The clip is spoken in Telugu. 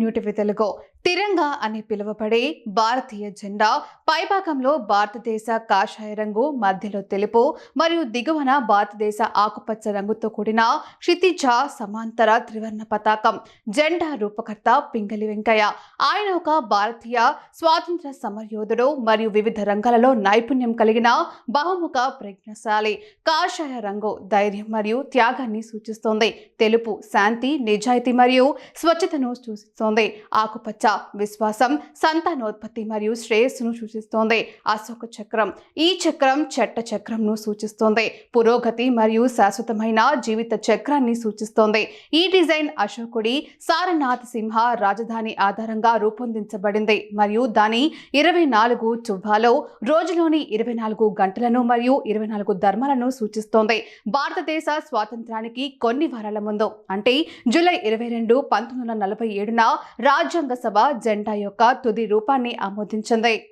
నూటి టీవీ తెలుగు. తిరంగా అని పిలువబడే భారతీయ జెండా పైభాగంలో భారతదేశ కాషాయ రంగు మధ్యలో తెలుపు మరియు దిగువన భారతదేశ ఆకుపచ్చ రంగుతో కూడిన క్షితిజ సమాంతర త్రివర్ణ పతాకం. జెండా రూపకర్త పింగలి వెంకయ్య. ఆయన ఒక భారతీయ స్వాతంత్ర సమరయోధుడు మరియు వివిధ రంగాలలో నైపుణ్యం కలిగిన బహుముఖ ప్రజ్ఞశాలి. కాషాయ రంగు ధైర్యం మరియు త్యాగాన్ని సూచిస్తోంది. తెలుపు శాంతి నిజాయితీ మరియు స్వచ్ఛతను సూచిస్తోంది ఆకుపచ్చ విశ్వాసం సంతానోత్పత్తి మరియు శ్రేయస్సును సూచిస్తోంది. అశోక చక్రం. ఈ చక్రం చెట్ట చక్రంను సూచిస్తోంది. పురోగతి మరియు శాశ్వతమైన జీవిత చక్రాన్ని సూచిస్తోంది. ఈ డిజైన్ అశోకుడి సారనాథ్ సింహ రాజధాని ఆధారంగా రూపొందించబడింది మరియు దాని ఇరవై నాలుగు చువ్వాలో రోజులోని ఇరవై నాలుగు గంటలను మరియు ఇరవై నాలుగు ధర్మాలను సూచిస్తోంది. భారతదేశ స్వాతంత్రానికి కొన్ని వారాల ముందు అంటే జూలై ఇరవై రెండు పంతొమ్మిది వందల నలభై ఏడున రాజ్యాంగ సభ జెండా యొక్క తుది రూపాన్ని ఆమోదించింది.